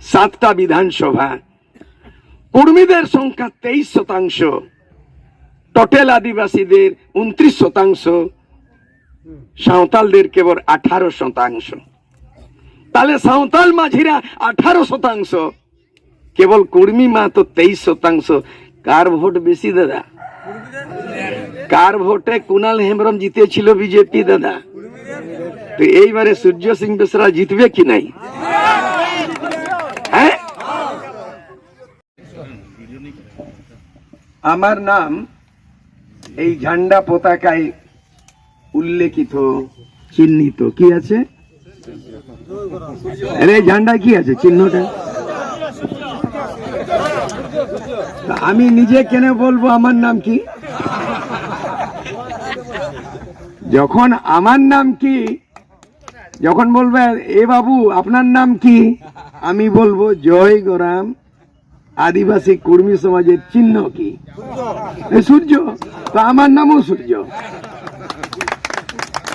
সাতটা বিধানসভা। কর্মীদের সংখ্যা তেইশ শতাংশ, টোটাল আদিবাসীদের উনত্রিশ শতাংশ, সাঁওতালদের কেবল আঠারো শতাংশ। তাহলে সাঁওতাল মাঝিরা আঠারো শতাংশ, কেবল কর্মী মা তো তেইশ শতাংশ। কার ভোট বেশি, দাদা? কার ভোটে কুনাল হেমব্রম জিতেছিল বিজেপি, দাদা? তো এইবারে সূর্য সিং বেসরা জিতবে কি নাই হ্যাঁ আমার নাম এই ঝান্ডা পতাকায় উল্লেখিত, চিহ্নিত। কি আছে? আরে ঝান্ডা কি আছে? চিহ্নটা? আমি নিজে কেন বলব আমার নাম কি? যখন আমার নাম কি, যখন বলবে, এ বাবু, আপনার নাম কি? আমি বলব, জয় গোরাম আদিবাসী কর্মী সমাজের চিহ্ন কি? সূর্য। তো আমার নামও সূর্য।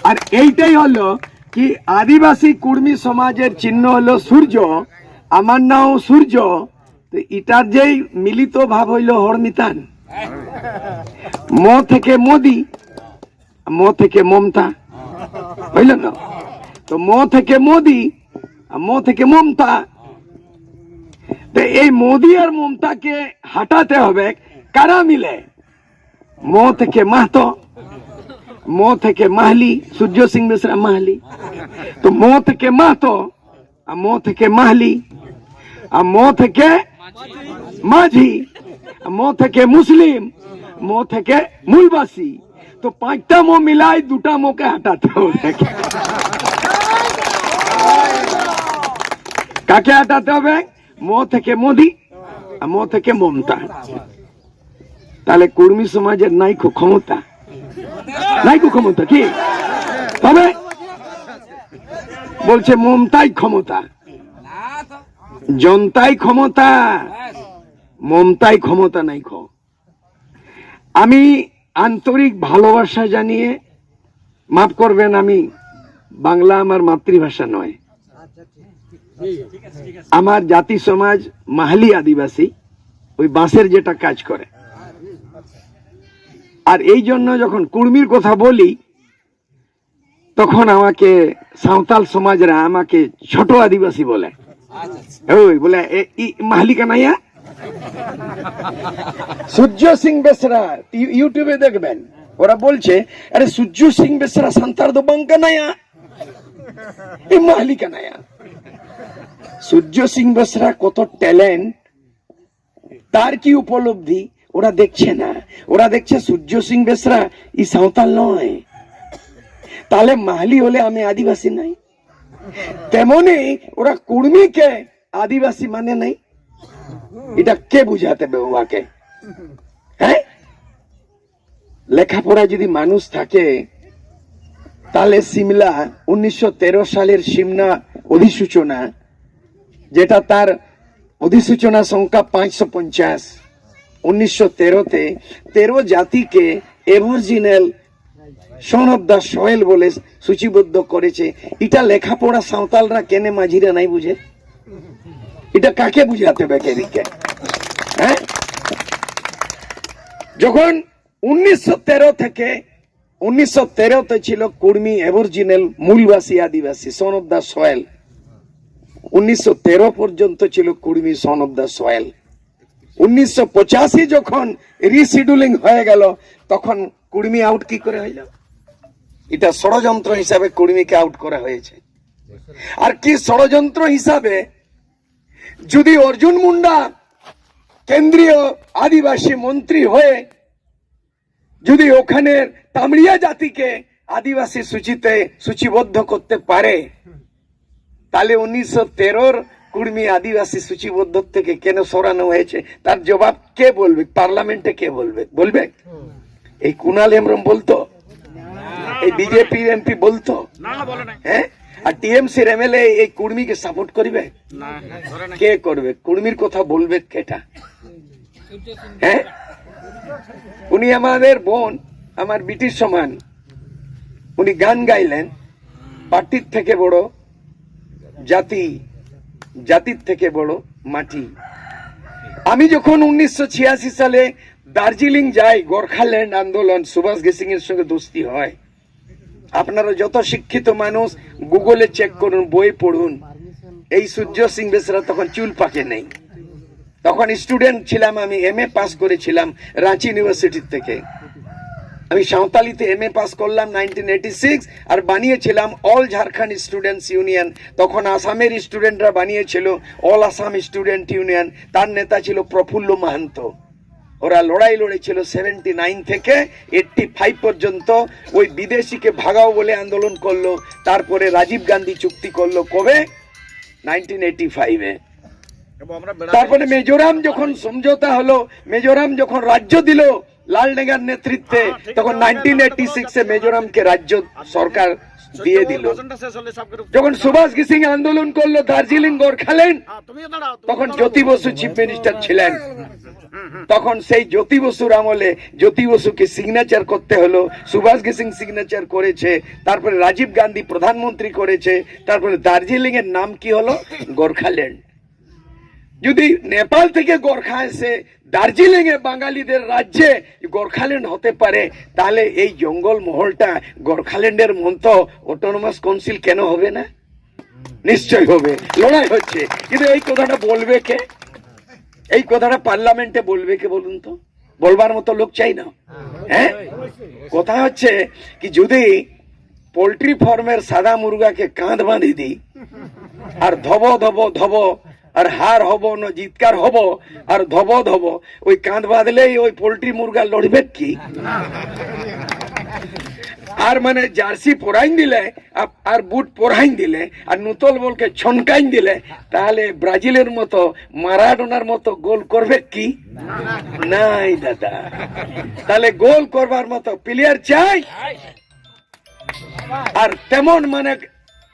আর এইটাই হলো কি আদিবাসী কর্মী সমাজের চিহ্ন হলো সূর্য। আমার নাম সূর্য। তো এটার যেই মিলিত ভাব হইল হরমিতান। ম থেকে মোদি, ম থেকে মমতা। হইল না? তো ম থেকে মোদি ম থেকে মমতা। এই মোদি আর মমতাকে হাঁটাতে হবে কারা মিলে? ম থেকে মাহতো, ম থেকে মাহলি, সূর্য সিং মিশ্রা মাহলি। তো ম থেকে মাহতো, আর ম থেকে মাহলি, আর ম থেকে মাঝি ম থেকে মুসলিম, ম থেকে মূলবাসী। তো পাঁচটা মো মিলাই দুটা মোকে হাঁটাতে হবে। কাকে হাঁটাতে হবে? ম থেকে মোদি আর ম থেকে মমতা। তাহলে কর্মী সমাজের নাই খুব ক্ষমতা। নাই ক্ষমতা কি? তবে বলছে মমতাই ক্ষমতা। জনতাই ক্ষমতা। মমতাই ক্ষমতা নাই খ আমি আন্তরিক ভালোবাসা জানিয়ে মাফ করবেন আমি, বাংলা আমার মাতৃভাষা নয়। আমার জাতি সমাজ মাহালি আদিবাসী, ওই বাঁশের যেটা কাজ করে। আর এই জন্য যখন কুর্মির কথা বলি, তখন আমাকে সাঁওতাল সমাজরা আমাকে ছোট আদিবাসী বলে। ওই বলে, এ- ই, মাহালি সূর্য সিং বেসরা ইউটিউবে দেখবেন, ওরা বলছে, আরে সূর্য সিং বেসরা সান্তার দো কানাইয়া? এ মাহালি কানাইয়া সূর্য সিং বেসরা কত ট্যালেন্ট তার কি উপলব্ধি? ওরা দেখছে না। ওরা দেখছে সূর্য সিং বেসরা ই সাঁওতাল নয়। তাহলে মাহালি হলে আমি আদিবাসী নাই। তেমনি ওরা কুর্মীকে আদিবাসী মানে নাই। এটা কে বুঝাতে হ্যাঁ? লেখাপড়া যদি মানুষ থাকে তাহলে সিমলা উনিশশো তেরো সালের সিমনা অধিসূচনা, যেটা তার অধিসূচনা সংখ্যা পাঁচশো পঞ্চাশ। উনিশশো তেরোতে তেরো জাতিকে aboriginal son of the soil বলে সূচিবদ্ধ করেছে। এটা লেখাপড়া সাঁওতালরা কেনে মাঝিরা নাই বুঝে? এটা কাকে বুঝাতে বেকেরিকে হ্যাঁ? যখন উনিশশো তেরো থেকে উনিশশো তেরোতে ছিল কুর্মি এভার্জিনাল মূলবাসী আদিবাসী সন অফ দ্য সয়েল। উনিশশো তেরো পর্যন্ত ছিল Kurmi son of the soil. উনিশশো পঁচাশি যখন রিশিডিউলিং হয়ে গেল, তখন কুর্মি আউট কি করে হইল? এটা ষড়যন্ত্র হিসাবে কুর্মিকে আউট করা হয়েছে। আর কি ষড়যন্ত্র হিসাবে? যদি অর্জুন মুন্ডা কেন্দ্রীয় আদিবাসী মন্ত্রী হয়ে যদি ওখানের তামড়িয়া জাতিকে আদিবাসী সূচিতে সূচিবদ্ধ করতে পারে তাহলে উনিশশো তেরোর কুর্মি আদিবাসী সূচিবদ্ধ থেকে কেন সরানো হয়েছে? তার জবাব কে বলবে? পার্লামেন্টে কে বলবে? বলবে? এই কুনাল হেমব্রম বলতো? এই বিজেপি এমপি বলতো? হ্যাঁ? আর টিএমসির এমএলএ এই কুর্মিকে সাপোর্ট করবে? কে করবে? কুর্মির কথা বলবে কেটা? হ্যাঁ? উনি আমাদের বোন, আমার বিটির সমান উনি গান গাইলেন। পার্টির থেকে বড় জাতি, জাতির থেকে বড় মাটি। আমি যখন উনিশশো ছিয়াশি সালে দার্জিলিং যাই, গোর্খাল্যান্ড আন্দোলন, সুভাষ গেসিং এর সঙ্গে দোস্তি হয়। আপনারা যত শিক্ষিত মানুষ, গুগলে চেক করুন, বই পড়ুন। এই সূর্য সিং বেসরা তখন চুল পাকে নেই। তখন স্টুডেন্ট ছিলাম আমি এম এ পাস করেছিলাম রাঁচি ইউনিভার্সিটি থেকে। আমি সাঁওতালিতে এম এ পাস করলাম নাইনটিন আর বানিয়েছিলাম অল ঝাড়খণ্ড স্টুডেন্টস ইউনিয়ন তখন আসামের স্টুডেন্টরা বানিয়েছিল অল আসাম স্টুডেন্ট ইউনিয়ন তার নেতা ছিল প্রফুল্ল মাহান্ত। ওরা লড়াই লড়েছিল সেভেন্টি নাইন থেকে এইটটি ফাইভ পর্যন্ত। ওই বিদেশিকে ভাগাও বলে আন্দোলন করল। তারপরে রাজীব গান্ধী চুক্তি করল কবে? নাইনটিন এইটি ফাইভে তারপরে মিজোরাম যখন সমঝোতা হলো মিজোরাম যখন রাজ্য দিল লালডেঙ্গার নেতৃত্বে তখন নাইনটিন এইটি সিক্সে মিজোরামকে রাজ্য সরকার দিয়ে দিল। যখন সুভাষ গিসিং আন্দোলন করল দার্জিলিং গোর্খাল্যান্ড হ্যাঁ তখন জ্যোতি বসু চিফ মিনিস্টার ছিলেন। তখন সেই জ্যোতি বসুর আমলে জ্যোতি বসুকে সিগনেচার করতে হলো। সুভাষ গিসিং সিগনেচার করেছে তারপরে রাজীব গান্ধী প্রধানমন্ত্রী করেছে তারপরে দার্জিলিং এর নাম কি হলো? গোর্খাল্যান্ড। যদি নেপাল থেকে গোর্খা এসে দার্জিলিং এ বাঙালিদের রাজ্যে গোর্খাল্যান্ড হতে পারে, তাহলে এই জঙ্গল মহলটা গোর্খাল্যান্ডের মন্ত অটোনমাস কাউন্সিল কেন হবে না? নিশ্চয় হবে, লড়াই হচ্ছে। কিন্তু এই কথাটা বলবে কে? এই কথাটা পার্লামেন্টে বলবে কে বলুন তো? বলবার মতো লোক চাই না। হ্যাঁ? কথা হচ্ছে কি যদি পোল্ট্রি ফার্মের সাদা মুরগাকে কাঁধ বাঁধি দিই, আর ধব ধব ধব আর হার হব না, জিতকার হব, আর ধব ধব ওই কাঁধ বাঁধলেই ওই পোল্ট্রি মুরগা লড়বে কি? আর মানে জার্সি পরাইন দিলে আর বুট পরাইন দিলে, আর নুতল বলকে ছনকাইন দিলে, তাহলে ব্রাজিলের মতো, মারাডোনার মতো গোল করবে কি? নাই দাদা। তাহলে গোল করবার মতো প্লেয়ার চাই। আর তেমন মানে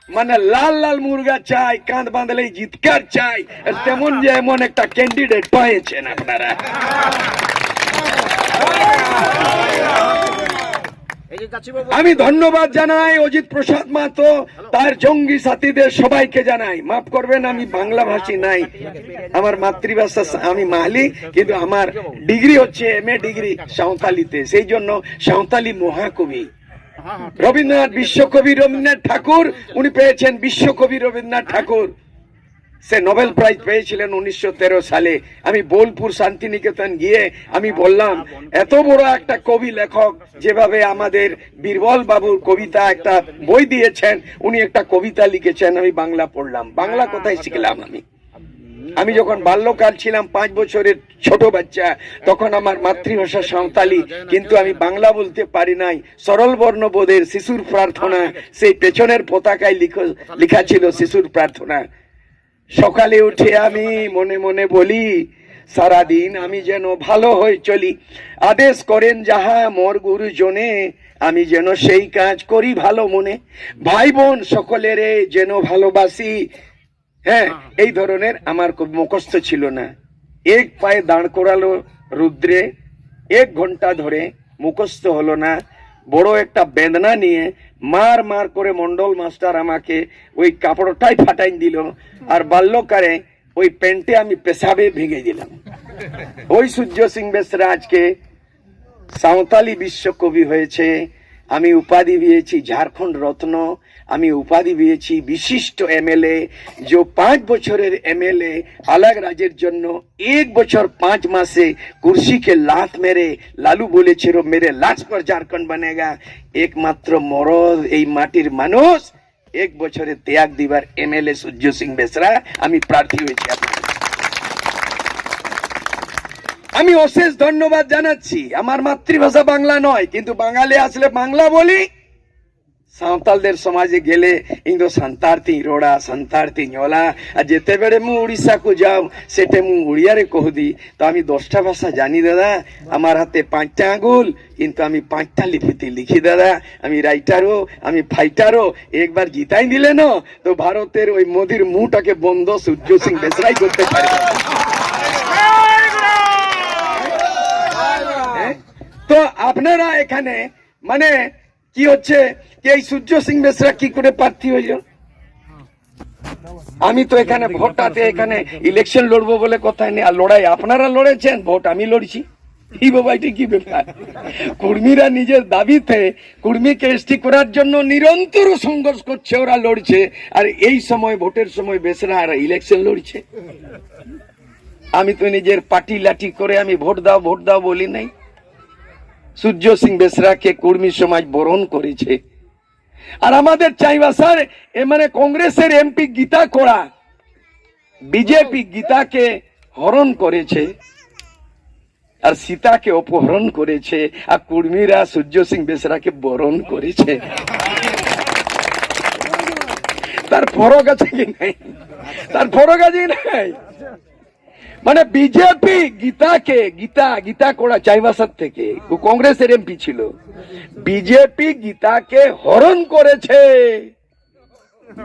মানে লাল লাল মুরগা চাই, কাঁধ বাঁধলেই জিতকার চাই। তেমন যে এমন একটা ক্যান্ডিডেট পাইছেন আপনারা। আমি ধন্যবাদ জানাই অজিত প্রসাদ মাতো তার জঙ্গি সাথীদের সবাইকে জানাই। মাফ করবেন, আমি বাংলা ভাষী নাই। আমার মাতৃভাষা আমি মাহলি কিন্তু আমার ডিগ্রি হচ্ছে এম এ ডিগ্রি সাঁওতালিতে। সেই জন্য সাঁওতালি মহাকবি। রবীন্দ্রনাথ বিশ্বকবি রবীন্দ্রনাথ ঠাকুর, উনি পেয়েছেন বিশ্বকবি রবীন্দ্রনাথ ঠাকুর। সে নোবেল প্রাইজ পেয়েছিলেন উনিশশো সালে। আমি বোলপুর শান্তিনিকেতন গিয়ে আমি বললাম, এত বড় একটা কবি লেখক যেভাবে আমাদের বীরবল বাবুর কবিতা একটা বই দিয়েছেন, উনি একটা কবিতা লিখেছেন। আমি বাংলা পড়লাম। বাংলা কোথায় শিখলাম আমি? আমি যখন বাল্যকাল ছিলাম, পাঁচ বছরের ছোট বাচ্চা, তখন আমার মাতৃভাষা সাঁওতালি, কিন্তু আমি বাংলা বলতে পারি নাই। সরল বর্ণ বোধের শিশুর প্রার্থনা, সেই পেছনের পতাকায় লেখা ছিল শিশুর প্রার্থনা। সকালে উঠে আমি মনে মনে বলি, সারাদিন আমি যেন ভালো হয়ে চলি। আদেশ করেন যাহা মোর গুরুজনে, আমি যেন সেই কাজ করি ভালো মনে। ভাই বোন সকলের যেন ভালোবাসি। হ্যাঁ এই ধরনের আমার মুখস্থ ছিল না। এক পায়ে দাঁড় করালো রুদ্রে এক ঘণ্টা ধরে মুখস্থ হলো না। বড় একটা বেদনা নিয়ে মার মার করে মন্ডল মাস্টার আমাকে ওই কাপড়টাই ফাটাই দিল আর বাল্যকারে ওই প্যান্টে আমি পেশাবে ভেঙে দিলাম। ওই সূর্য সিং বেসরা আজকে সাঁওতালি বিশ্বকবি হয়েছে। আমি উপাধি পেয়েছি ঝাড়খণ্ড রত্ন। আমি উপাধি পেয়েছি বিশিষ্ট এমএলএ। যে পাঁচ বছরের এমএলএ আলাগ রাজের জন্য এক বছর পাঁচ মাসে কুর্সিকে লাত মেরে, লালু বলেছিল মেরে লাশ পর ঝাড়খণ্ড বনেগা। একমাত্র মরদ এই মাটির মানুষ। এক বছরে ত্যাগ দিবার এমএলএ সূর্য সিং বেসরা। আমি প্রার্থী হয়েছি আমি অশেষ ধন্যবাদ জানাচ্ছি। আমার মাতৃভাষা বাংলা নয়, কিন্তু বাঙালি আসলে বাংলা বলি। সাঁওতালদের সমাজে গেলে ইন্দো সান্তার্তি রোড়া সান্তার্তি নলা আর যেতেবেড়ে মু উড়িষ্যাকু যাও সেটে মু উড়িয়ারে কহদি। তো আমি দশটা ভাষা জানি দাদা। আমার হাতে পাঁচটা আঙুল কিন্তু আমি পাঁচটা লিপিতে লিখি দাদা। আমি রাইটারও আমি ফাইটারও। একবার জিতাই দিলে তো ভারতের ওই মোদির মুটাকে বন্ধ সূর্য সিং বেসরাই করতে পারে। হ্যাঁ। তো আপনারা এখানে মানে কি হচ্ছে? এই সূর্য সিং বেসরা কি করে প্রার্থী হইল? আমি তো এখানে ভোটটাতে এখানে ইলেকশন লড়বো বলে কথা নেই। আর লড়াই, আপনারা লড়েছেন? ভোট, আমি লড়ছি। এই বাবা, এটা কি ব্যাপার? কর্মীরা নিজের দাবিতে কর্মীকে এসটি করার জন্য নিরন্তর সংঘর্ষ করছে, ওরা লড়ছে। আর এই সময়, ভোটের সময় বেসরা আর ইলেকশন লড়ছে। আমি তো নিজের পার্টি লাঠি করে আমি ভোট দাও ভোট দাও বলি নাই। সূর্য সিং বেসরাকে কর্মী সমাজ বরণ করেছে। আর আমাদের চাইবা স্যার এ মানে কংগ্রেসের এমপি গীতা কোড়া বিজেপি গীতাকে হরণ করেছে আর সীতাকে অপহরণ করেছে আর কর্মীরা সূর্য সিং বেসরাকে বরণ করেছে। তার ফরক আছে কি নাই? তার ফরক আছে কি নাই? মানে বিজেপি গীতাকে, গীতা গীতা কোড়া চাইবাসার থেকে কংগ্রেসের এমপি ছিল। বিজেপি গীতাকে হরণ করেছে।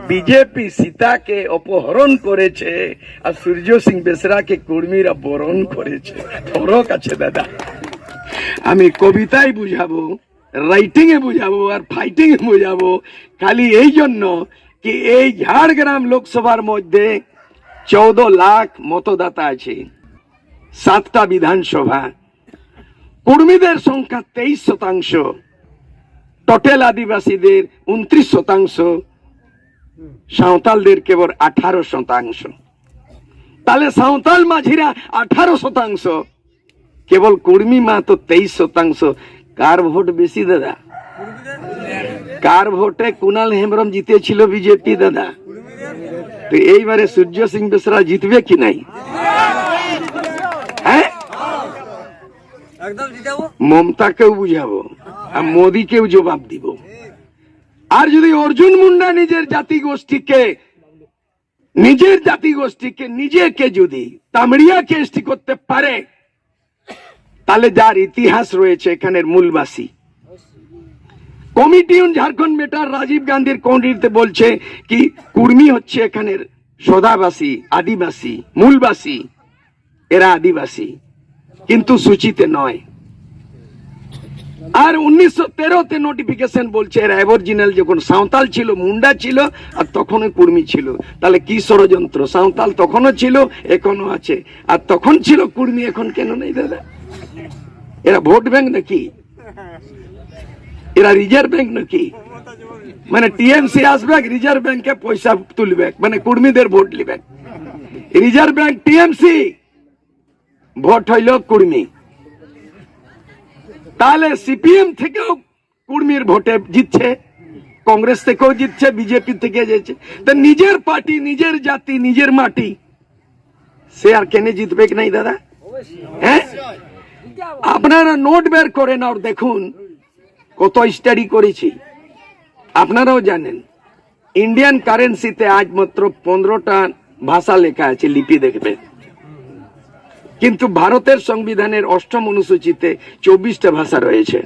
বিজেপি সীতাকে অপহরণ করেছে। আর সূর্য সিং বেসরাকে কর্মীরা বরণ করেছে। ফরক আছে দাদা। আমি কবিতায় বুঝাবো রাইটিং এ বুঝাবো, আর ফাইটিং এ বুঝাবো। খালি এই জন্য কি এই ঝাড়গ্রাম লোকসভার মধ্যে চৌদ্দ লাখ মতদাতা আছে, সাতটা বিধানসভা। কর্মীদের সংখ্যা তেইশ শতাংশ, টোটাল আদিবাসীদের উনত্রিশ শতাংশ, সাঁওতালদের কেবল আঠারো শতাংশ। তাহলে সাঁওতাল মাঝিরা আঠারো শতাংশ, কেবল কর্মী মা তো তেইশ শতাংশ। কার ভোট বেশি, দাদা? কার ভোটে কুনাল হেমব্রম জিতেছিল বিজেপি, দাদা? তো এইবারে সূর্য সিং বেসরা জিতবে কি নাই? হ্যাঁ? মমতাকেও বুঝাবো আর মোদীকেও জবাব দিব। আর যদি অর্জুন মুন্ডা নিজের জাতি গোষ্ঠীকে নিজের জাতি গোষ্ঠীকে নিজেকে যদি তামড়িয়াকে এসটি করতে পারে তাহলে যার ইতিহাস রয়েছে এখানের মূলবাসী committee on Jharkhand matter Rajiv গান্ধীর কমিটিতে বলছে কি, কুর্মি হচ্ছে এখানের সদাবাসী, আদিবাসী, মূলবাসী, এরা আদিবাসী, কিন্তু সূচিতে নয়। আর উনিশশো তেরোতে নোটিফিকেশন বলছে, এরা অ্যাবরজিনাল যখন সাঁওতাল ছিল, মুন্ডা ছিল, আর তখনও কুর্মি ছিল। তাহলে কি ষড়যন্ত্র? সাঁওতাল তখনও ছিল এখনও আছে। আর তখন ছিল কুর্মি, এখন কেন নেই দাদা? এরা ভোট ব্যাংক নাকি? এরা রিজার্ভ ব্যাংক নাকি? মানে টিএমসি আসবে রিজার্ভ ব্যাংকে পয়সা তুলবে মানে কুর্মীদের ভোট লিবে রিজার্ভ ব্যাংক টিএমসি ভোট হইল কুর্মী। তাহলে সিপিএম থেকেও কুর্মীর ভোটে জিতছে, কংগ্রেস থেকেও জিতছে বিজেপি থেকে জিতছে। তা নিজের পার্টি, নিজের জাতি, নিজের মাটি, সে আর কেনে জিতবে কি নাই দাদা? হ্যাঁ? আপনারা নোট বের করেন আর দেখুন। কত স্টাডি করেছি। আপনারাও জানেন ইন্ডিয়ান কারেন্সিতে আজ মাত্র পনেরোটা ভাষা লেখা আছে, লিপি দেখবেন। কিন্তু ভারতের সংবিধানের অষ্টম অনুসূচিতে চব্বিশটা ভাষা রয়েছে।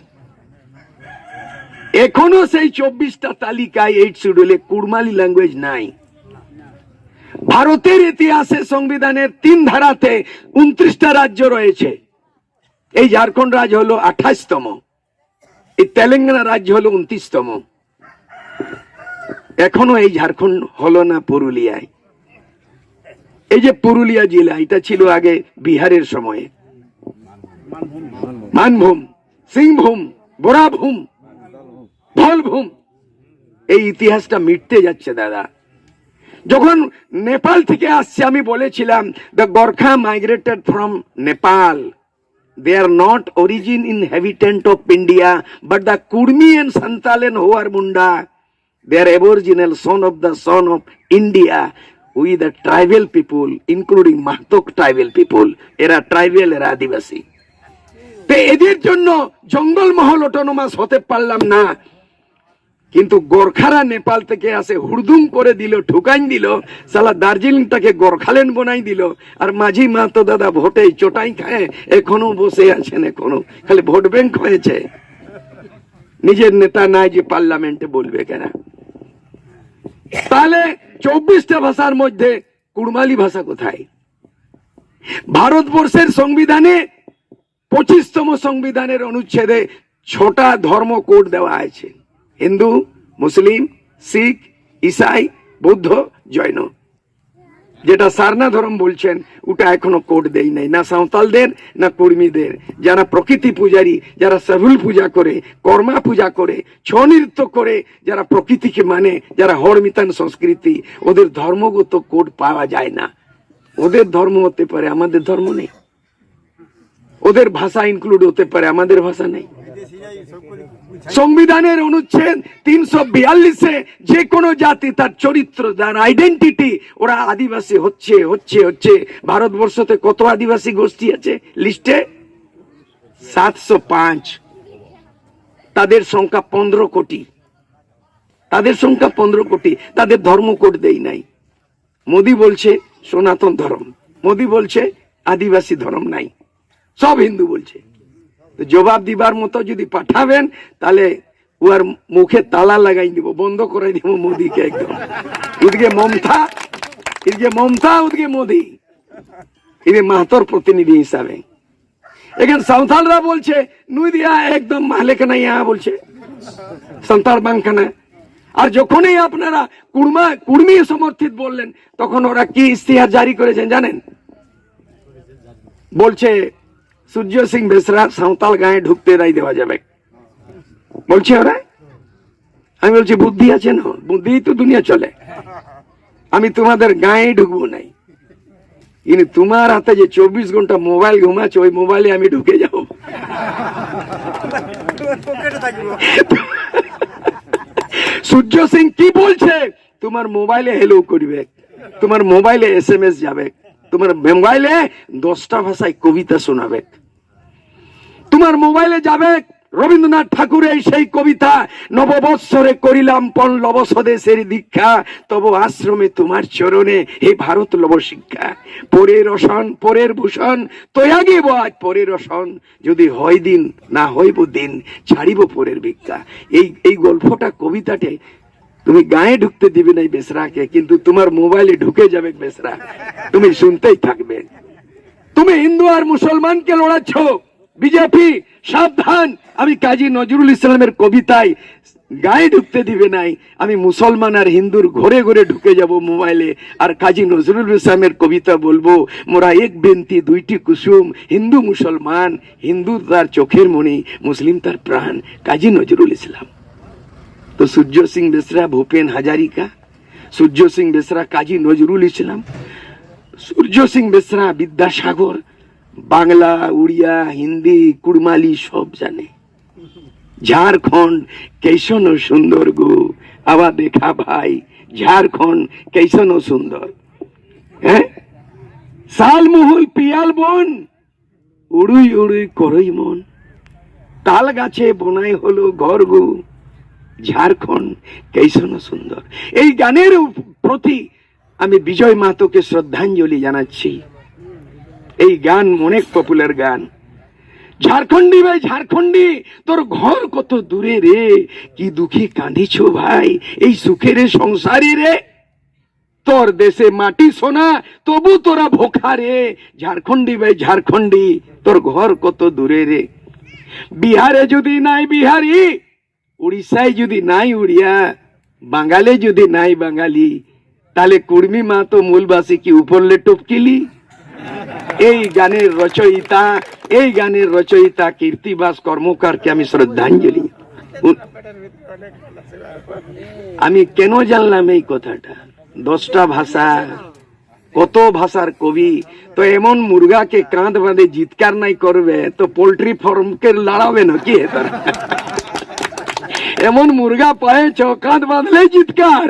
এখনও সেই চব্বিশটা তালিকায় এইট শিডিউলে কুড়মালি ল্যাঙ্গুয়েজ নাই। ভারতের ইতিহাসে সংবিধানের তিন ধারাতে উনত্রিশটা রাজ্য রয়েছে। এই ঝাড়খণ্ড রাজ্য হলো আঠাশতম। এই তেলেঙ্গানা রাজ্য হলো উনত্রিশতম। এখনও এই ঝাড়খণ্ড হলো না পুরুলিয়ায়। এই যে পুরুলিয়া জেলা, এটা ছিল আগে বিহারের সময়ে। মানভূম, সিংভূম, বোরাভূম, ভলভূম। এই ইতিহাসটা মিটতে যাচ্ছে, দাদা। যখন নেপাল থেকে আসছে, আমি বলেছিলাম the Gorkha migrated from Nepal they are not origin inhabitant of India, but the Kurmi and Santal and Hoar Munda, they are aboriginal son of the son of India. We the tribal people, including Mahtok tribal people, era tribal, era Adivasi. তো এদের জন্য জঙ্গল মহল autonomous হতে পারলাম না কিন্তু গোর্খারা নেপাল থেকে আসে হুড়দুম করে দিল, ঠুকাইন দিল সালা দার্জিলিংটাকে গোর্খাল্যান্ড বনাই দিল, আর মাঝি মা তো দাদা ভোটে চোটাই খায়, এখনও বসে আছেন এখনও, খালি ভোট ব্যাংক হয়েছে। নিজের নেতা নাই যে পার্লামেন্টে বলবে কেনা? তাহলে চব্বিশটা ভাষার মধ্যে কুড়মালি ভাষা কোথায়? ভারতবর্ষের সংবিধানে পঁচিশতম সংবিধানের অনুচ্ছেদে ছটা ধর্ম কোড দেওয়া আছে। হিন্দু, মুসলিম, শিখ, ইসাই, বৌদ্ধ জৈন। যেটা সারনা ধর্ম বলছেন, ওটা এখনও কোড দেই নাই। না সাঁওতালদের, না কর্মীদের। যারা প্রকৃতি পূজারী, যারা সাহুল পূজা করে, কর্মা পূজা করে ছৌ নৃত্য করে যারা প্রকৃতিকে মানে যারা হরমিতান সংস্কৃতি, ওদের ধর্মগত কোড পাওয়া যায় না। ওদের ধর্ম হতে পারে, আমাদের ধর্ম নেই। ওদের ভাষা ইনক্লুড হতে পারে, আমাদের ভাষা নেই। সংবিধানের অনুচ্ছেদ তিনশো বিয়াল্লিশে যে কোনো জাতি তার চরিত্র, তার আইডেন্টিটি ওরা আদিবাসী, হচ্ছে হচ্ছে হচ্ছে। ভারতবর্ষতে কত আদিবাসী গোষ্ঠী আছে? লিস্টে? সাতশো পাঁচ। তাদের সংখ্যা পনেরো কোটি। তাদের সংখ্যা পনেরো কোটি। তাদের ধর্ম কোড দেই নাই। মোদি বলছে সনাতন ধর্ম। মোদি বলছে আদিবাসী ধর্ম নাই। সব হিন্দু বলছে। জবাব দিবার মতো যদি পাঠাবেন, তাহলে উহার মুখে তালা লাগাই দিব, বন্ধ করে দিব মোদিকে একদম। ওদিকে মমতা, এদিকে মমতা, ওদিকে মোদি। এদিকে মাহাতর প্রতিনিধি হিসাবে। এখানে সাঁওতালরা বলছে নুই দিয়া একদম মাহলেখানা ইয়া বলছে। সান্তাল বাংখানা। আর যখনই আপনারা কুড়মা কুর্মি সমর্থিত বললেন, তখন ওরা কি ইস্তিহার জারি করেছেন জানেন? বলছে সূর্য সিং বেসরা সাঁওতাল গায়ে ঢুকতে নাই দেওয়া যাবে। বলছে ওরা? আমি বলছি, বুদ্ধি আছে না? বুদ্ধি তো দুনিয়া চলে। আমি তোমাদের গায়ে ঢুকবো নাই। কিন্তু তোমার হাতে যে চব্বিশ ঘণ্টা মোবাইল ঘুমাচ্ছে, ওই মোবাইলে আমি ঢুকে যাব। সূর্য সিং কি বলছে? তোমার মোবাইলে হেলো করবে। তোমার মোবাইলে এস এম এস যাবে। তোমার মোবাইলে দশটা ভাষায় কবিতা শোনাবে। তোমার মোবাইলে যাবে। রবীন্দ্রনাথ ঠাকুরের সেই কবিতা, নববৎসরে করিলাম পণ লব স্বদেশের দীক্ষা, তব আশ্রমে তোমার চরণে হে ভারত লব শিক্ষা পরের রসন পরের ভূষণ তয়াগিব আজ পরের রসন যদি হয় দিন, না হইব দিন, ছাড়িব পরের ভিক্ষা। এই এই গল্পটা, কবিতাটে তুমি গায়ে ঢুকতে দিবে নাই বেসরাকে, কিন্তু তোমার মোবাইলে ঢুকে যাবে বেসরা। তুমি শুনতেই থাকবে। তুমি হিন্দু আর মুসলমানকে লড়াচ্ছ। বিজেপি, সাবধান। আমি কাজী নজরুল ইসলামের কবিতায় গায়ে ঢুকতে দিবে নাই। আমি মুসলমান আর হিন্দুর ঘরে ঘরে ঢুকে যাব মোবাইলে। আর কাজী নজরুল ইসলামের কবিতা বলব, মোরা এক বেন্তি, দুইটি কুসুম, হিন্দু মুসলমান, হিন্দু তার চোখের মণি, মুসলিম তার প্রাণ, কাজী নজরুল ইসলাম। তো সূর্য সিং বেসরা, ভূপেন হাজারিকা, সূর্য সিং বেসরা, কাজী নজরুল ইসলাম, সূর্য সিং বেসরা, বিদ্যাসাগর বাংলা, উড়িয়া, হিন্দি, কুড়মালি সব জানে। ঝাড়খণ্ড কেসন সুন্দর গো। আবার দেখা ভাই, ঝাড়খণ্ড কেসন সুন্দর। হ্যাঁ? শালমহল পিয়াল বন। উড়ুই উড়ুই করই মন। তাল গাছে বনাই হলো ঘর গো। ঝাড়খণ্ড কেসন সুন্দর। এই গানের প্রতি আমি বিজয় মাতোকে শ্রদ্ধাঞ্জলি জানাচ্ছি। এই গান অনেক পপুলার গান। ঝাড়খণ্ডী ভাই, ঝাড়খণ্ডী, তোর ঘর কত দূরে রে? কি দুঃখে কাঁদিছ ভাই? এই সুখের সংসারে রে? তোর দেশে মাটি সোনা, তবু তোরা ভোখা রে। ঝাড়খণ্ডী ভাই, ঝাড়খণ্ডী, তোর ঘর কত দূরে রে? বিহারে যদি নাই বিহারি, উড়িষ্যায় যদি নাই উড়িয়া, বাঙালে যদি নাই বাঙালি, তাহলে কুর্মি মা তো মূলবাসী কি উপরলে টপকিলি? এই গানের রচয়িতা, এই গানের রচয়িতা কীর্তিবাস কর্মকারকে আমি শ্রদ্ধাঞ্জলি। আমি কেন জানলাম এই কথাটা? দশটা ভাষা, কত ভাষার কবি? তো এমন মুরগাকে কাঁধ বাঁধে জিৎকার নাই করবে, তো পোল্ট্রি ফার্মকে লড়াবে না কি তারা এমন মুরগা পায়েছ, কাঁধ বাঁধলেই জিতকার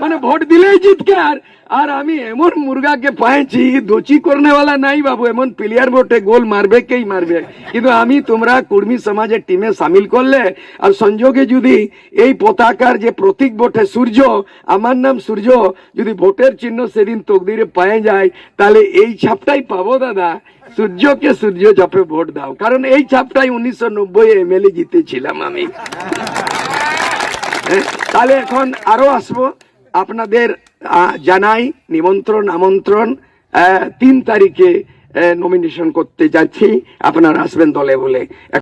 মানে ভোট দিলেই জিতকার আর আমি এমন মুরগাকে পাইছি দোচি করনেওয়ালা নাই বাবু এমন প্লেয়ার ভোটে গোল মারবে কেই মারবে। কিন্তু আমি তোমরা কুর্মী সমাজের টিমে সামিল করলে আর সংযোগে যদি এই পতাকার যে প্রতীক বটে সূর্য আমার নাম সূর্য যদি ভোটের চিহ্ন সেদিন তকদিরে পায়ে যায় তাহলে এই ছাপটাই পাবো দাদা। সূর্যকে সূর্য চাপে ভোট দাও। কারণ এই ছাপটাই উনিশশো নব্বই এমএলএ জিতেছিলাম আমি। হ্যাঁ, তাহলে এখন আরও আসব। আপনাদের জানাই নিমন্ত্রণ আমন্ত্রণ তিন তারিখে নমিনেশন করতে যাচ্ছি। আপনারা আসবেন দলে বলে।